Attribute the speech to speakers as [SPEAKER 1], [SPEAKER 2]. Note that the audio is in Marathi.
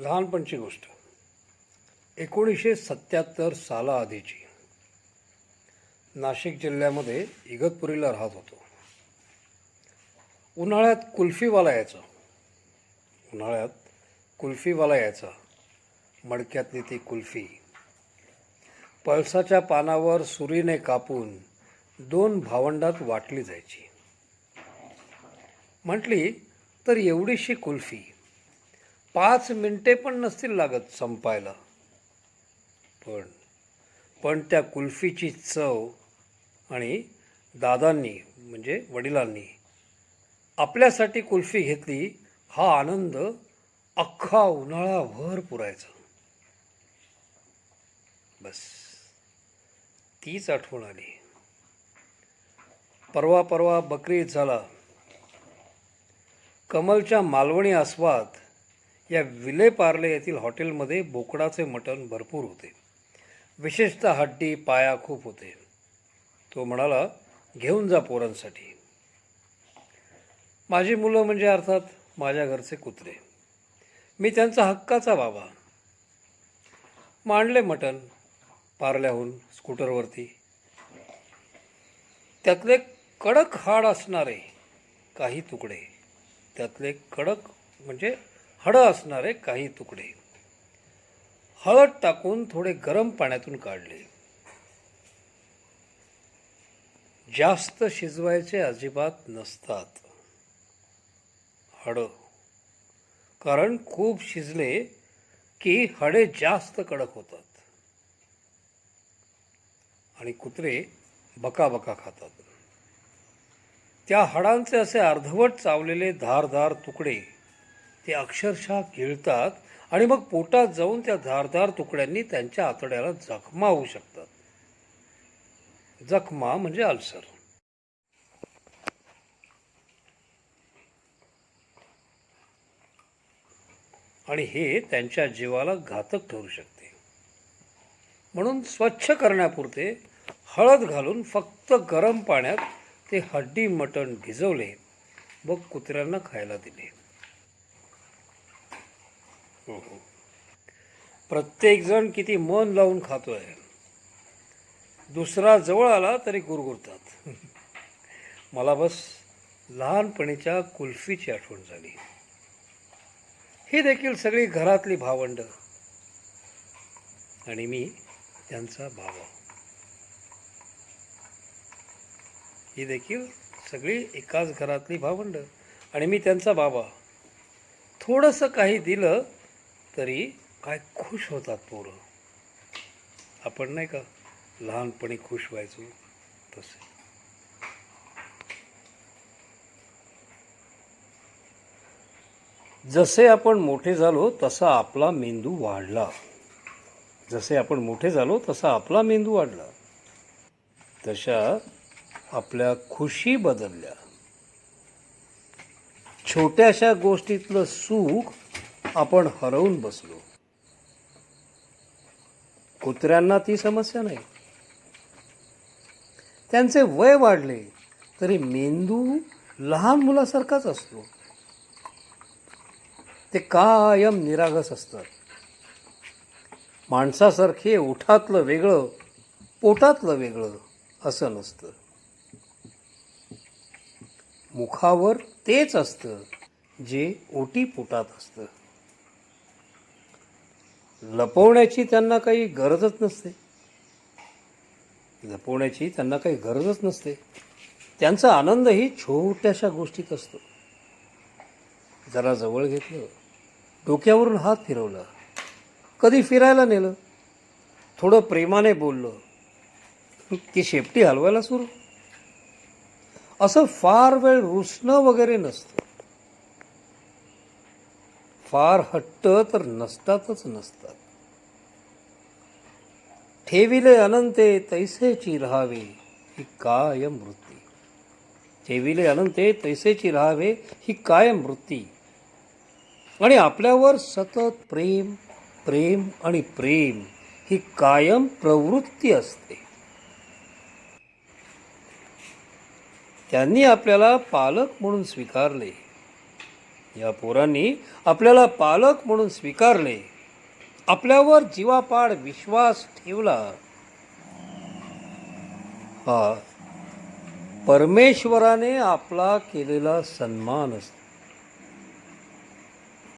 [SPEAKER 1] लहानपणची गोष्ट. एकोणीसशे सत्याहत्तर साला आधीची नाशिक जिल्ह्यामध्ये इगतपुरीला राहत होतो. उन्हाळ्यात कुल्फीवाला यायचा. उन्हाळ्यात कुल्फीवाला यायचा. मडक्यातली ती कुल्फी. पळसाच्या पानावर सुरीने कापून दोन भावंडात वाटली जायची. म्हटली तर एवढीशी कुल्फी पाच मिनिटे पण नसतील लागत संपायला. पण पण त्या कुल्फीची चव आणि दादांनी म्हणजे वडिलांनी आपल्यासाठी कुल्फी घेतली हा आनंद अख्खा उन्हाळाभर पुरायचा. बस तीच आठवण आली. परवा परवा बकरी झाला. कमलच्या मालवणी आस्वाद या विले पार्ले येथील हॉटेलमध्ये बोकडाचे मटण भरपूर होते. विशेषतः हड्डी पाया खूप होते. तो म्हणाला घेऊन जा पोरांसाठी. माझी मुलं म्हणजे अर्थात माझ्या घरचे कुत्रे. मी त्यांचा हक्काचा बाबा. मांडले मटण पार्ल्याहून स्कूटरवरती. त्यातले कडक हाड असणारे काही तुकडे. त्यातले कडक म्हणजे हडं असणारे काही तुकडे. हळद टाकून थोडे गरम पाण्यातून काढले. जास्त शिजवायचे अजिबात नसतात. हडं कारण खूप शिजले की हडे जास्त कडक होतात. आणि कुत्रे बकाबका खातात. त्या हाडांचे असे अर्धवट चावलेले धारदार तुकडे ते अक्षरशः गिळतात आणि मग पोटात जाऊन त्या धारदार तुकड्यांनी त्यांच्या आतड्याला जखमा होऊ शकतात. जखमा म्हणजे अल्सर. आणि हे त्यांच्या जीवाला घातक ठरू शकते. म्हणून स्वच्छ करण्यापुरते हळद घालून फक्त गरम पाण्यात ते हड्डी मटण भिजवले व कुत्र्यांना खायला दिले. प्रत्येकजण किती मन लावून खातो आहे दुसरा जवळ आला तरी गुरगुरतात. मला बस लहानपणीच्या कुल्फीची आठवण झाली. ही देखील सगळी घरातली भावंड. आणि मी त्यांचा भावा. ही देखील सगळी एकाच घरातली भावंड. आणि मी त्यांचा बाबा थोडंसं काही दिलं तरी काय खुश होतात पोरं. आपण नाही का लहानपणी खुश व्हायचो तसे. जसे आपण मोठे झालो तसा आपला मेंदू वाढला. जसे आपण मोठे झालो तसा आपला मेंदू वाढला. तशा आपल्या खुशी बदलल्या. छोट्याशा गोष्टीतलं सुख आपण हरवून बसलो. कुत्र्यांना ती समस्या नाही. त्यांचे वय वाढले तरी मेंदू लहान मुलासारखाच असतो. ते कायम निरागस असतात. माणसासारखे ओठातलं वेगळं पोटातलं वेगळं असं नसतं. मुखावर तेच असतं जे ओटी पोटात असतं. लपवण्याची त्यांना काही गरजच नसते. लपवण्याची त्यांना काही गरजच नसते. त्यांचा आनंदही छोट्याशा गोष्टीत असतो. जरा जवळ घेतलं डोक्यावरून हात फिरवला कधी फिरायला नेलं थोडं प्रेमाने बोललं की शेपटी हलवायला सुरू? असं फार वेळ रुसणं वगैरे नसतं. फार हट्ट तर नसतातच नसतात. ठेविले अनंते तैसेची राहावे ही कायम वृत्ती ठेविले अनंते तैसेची राहावे ही कायम वृत्ती आणि आपल्यावर सतत प्रेम प्रेम आणि प्रेम ही कायम प्रवृत्ती असते. त्यांनी आपल्याला पालक म्हणून स्वीकारले. या पोरांनी आपल्याला पालक म्हणून स्वीकारले. आपल्यावर जीवापाड विश्वास ठेवला. हा परमेश्वराने आपला केलेला सन्मान असतो.